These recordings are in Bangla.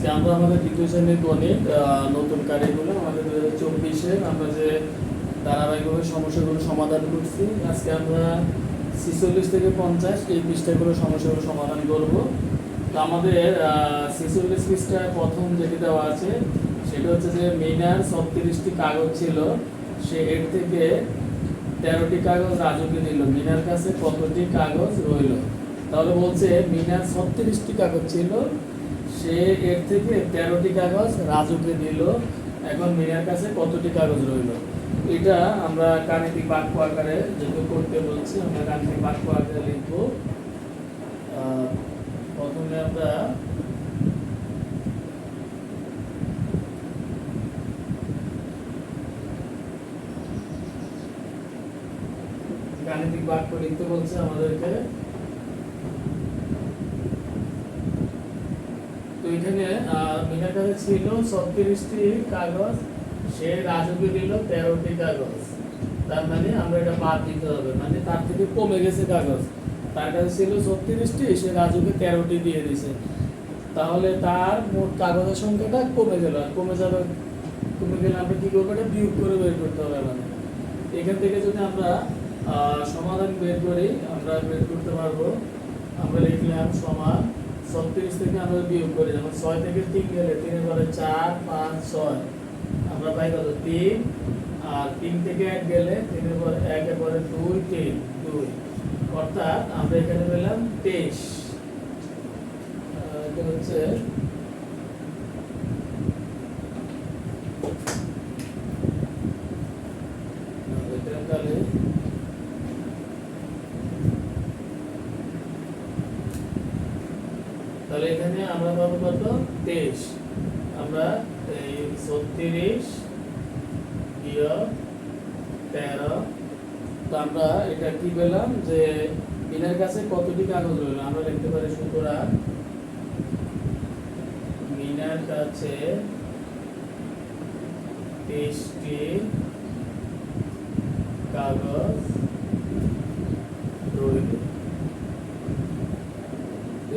আজকে আমরা আমাদের দ্বিতীয় শ্রেণির গণিত নতুন কারিগুলো আমাদের দু হাজার চব্বিশে আমরা যে ধারাবাহিকভাবে সমস্যাগুলো সমাধান করছি, আজকে আমরা ছিচল্লিশ থেকে পঞ্চাশ এই পৃষ্ঠাগুলো সমস্যাগুলো সমাধান করব। তো আমাদের ছিচল্লিশ পৃষ্ঠায় প্রথম যেটি দেওয়া আছে, সেটা হচ্ছে যে মিনার ছত্রিশটি কাগজ ছিল, সে এর থেকে তেরোটি কাগজ রাজুকে দিল মিনার কাছে কতটি কাগজ রইল? তাহলে বলছে মিনার ছত্রিশটি কাগজ ছিল সে এর থেকে তেরোটি কাগজ রাজুকে দিল, এখন মিনার কাছে কতটি কাগজ রইল? এটা আমরা গাণিতিক বাক্য আকারে যেহেতু করতে বলছি, আমরা গাণিতিক বাক্য আকারে লিখব। প্রথমে আমরা গাণিতিক বাক্য লিখতে বলছে আমাদেরকে তো এখানে মিনার কাছে ছিল ছত্রিশটি কাগজ, সে রাজুকে দিল তেরোটি কাগজ। তার মানে আমরা এটা বাদ দিতে হবে। মানে তার থেকে কমে গেছে কাগজ। তার কাছে ছিল ছত্রিশটি, সে রাজুকে তেরোটি দিয়ে দিছে। তাহলে তার মোট কাগজের সংখ্যাটা কমে গেল। আর কমে যাবে কমে গেলে আমরা কি করব? এটা বিয়োগ করে বের করতে হবে মানে এখান থেকে যদি আমরা সমাধান বের করি, আমরা বের করতে পারব। আমরা লিখলাম সমান ছত্রিশ থেকে আমরা বিয়োগ করি, যেমন ছয় থেকে তিন গেলে তিনের পরে চার, পাঁচ, ছয়। আমরা পাই কত? তিন। আর তিন থেকে এক গেলে তিনের পরে একের পরে দুই, তিন, দুই। অর্থাৎ আমরা এখানে পেলাম তেইশ। হচ্ছে এটা তাহলে তাহলে এখানে আমরা পাবো কত? তেইশ। আমরা এই ছত্রিশ তেরো। তো আমরা এটা কি পেলাম? যে বিনার কাছে কতটি কাগজ রইল? আমরা লিখতে পারি সুতরাং মিনার কাছে তেইশটি কাগজ রইল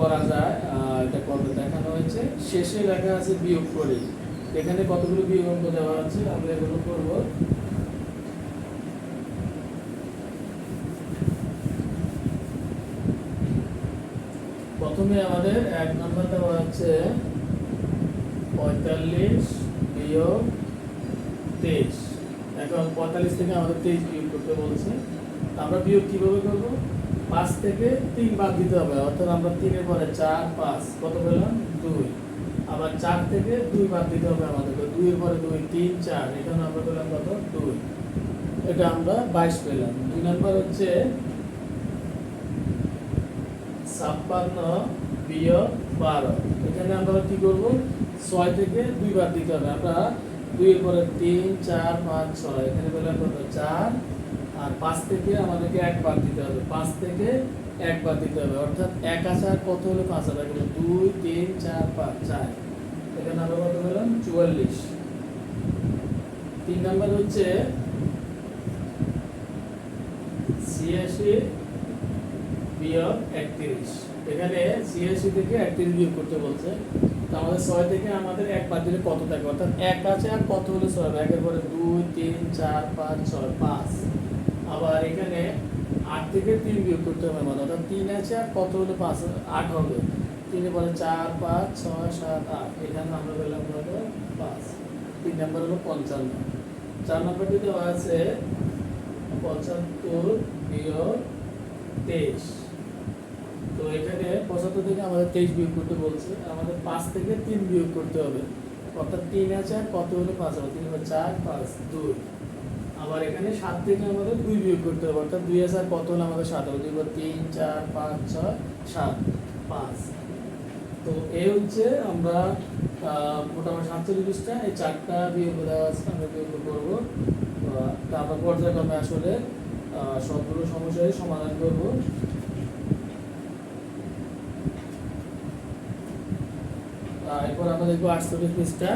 করা যায় এটা করবে দেখানো হয়েছে। শেষে লেখা আছে বিয়োগ করে। এখানে কতগুলো বিয়োগ অঙ্ক দেওয়া আছে, আমরা এগুলো করব। প্রথমে আমাদের এক নম্বর দেওয়া আছে, পঁয়তাল্লিশ বিয়োগ তেইশ। এখন পঁয়তাল্লিশ থেকে আমাদের তেইশ বিয়োগ করতে বলছে। আমরা বিয়োগ কীভাবে করব? পাঁচ থেকে তিন বাদ দিতে হবে, অর্থাৎ আমরা তিনের পরে চার, পাঁচ, কত পেলাম? দুই। আবার চার থেকে দুই বাদ দিতে হবে আমাদেরকে দুইয়ের পরে দুই, তিন, চার, এখানে আমরা পেলাম কত? দুই। এটা আমরা বাইশ পেলাম। দুই নাম্বার হচ্ছে ছাপ্পান্ন বিয়োগ বারো। এখানে আমরা কি করব? ছয় থেকে দুইবার দিতে হবে। আমরা দুইয়ের পরে তিন, চার, পাঁচ, ছয়, এখানে পেলাম কত? চার। আর পাঁচ থেকে আমাদেরকে একবার দিতে হবে। পাঁচ থেকে একবার দিতে হবে। অর্থাৎ এক হাজার কত হলে? পাঁচ হাজার গেল দুই, তিন, চার, পাঁচ, চার। এখানে আমরা কত পেলাম চুয়াল্লিশ। তিন নাম্বার হচ্ছে ছিয়াশি বিয়োগ একত্রিশ। এখানে ছিয়াশি থেকে একত্রিশ বিয়োগ করতে বলছে। তো আমাদের ছয় থেকে আমাদের এক বাদ দিলে কত থাকে? অর্থাৎ এক আছে আর কত হলে ছয়? একের পরে দুই, তিন, চার, পাঁচ, ছয়, পাঁচ। আবার এখানে আট থেকে তিন বিয়োগ করতে হবে আমাদের অর্থাৎ তিন আছে আর কত হলে পাঁচ, আট হবে। তিনের পরে চার, পাঁচ, ছয়, সাত, আট। এখানে আমরা পেলাম কত? পাঁচ। তিন নম্বর হলো পঞ্চান্ন। চার নম্বরটি দেওয়া আছে, পঁচাত্তর বিয়োগ তেইশ। তো এখানে পঁচাত্তর থেকে আমাদের তেইশ বিয়োগ করতে বলছে। আমাদের পাঁচ থেকে তিন বিয়োগ করতে হবে। অর্থাৎ তিন আছে আর কত হলে পাঁচ হবে? তিন চার, পাঁচ, দুই। আবার এখানে সাত থেকে আমাদের দুই বিয়োগ করতে হবে, অর্থাৎ দুই হাজার কত আমাদের সাত হবে? দুই তিন, চার, পাঁচ, ছয়, সাত, পাঁচ। তো এই হচ্ছে আমরা মোটামুটি সাতচল্লিশ পৃষ্ঠা, এই চারটা বিয়োগ দেওয়া আছে, আমরা বিয়োগ করব। তারপর পর্যায়ক্রমে আসলে সবগুলো সমস্যায় সমাধান করব। এরপর আমরা দেখব আটচল্লিশ পৃষ্ঠা।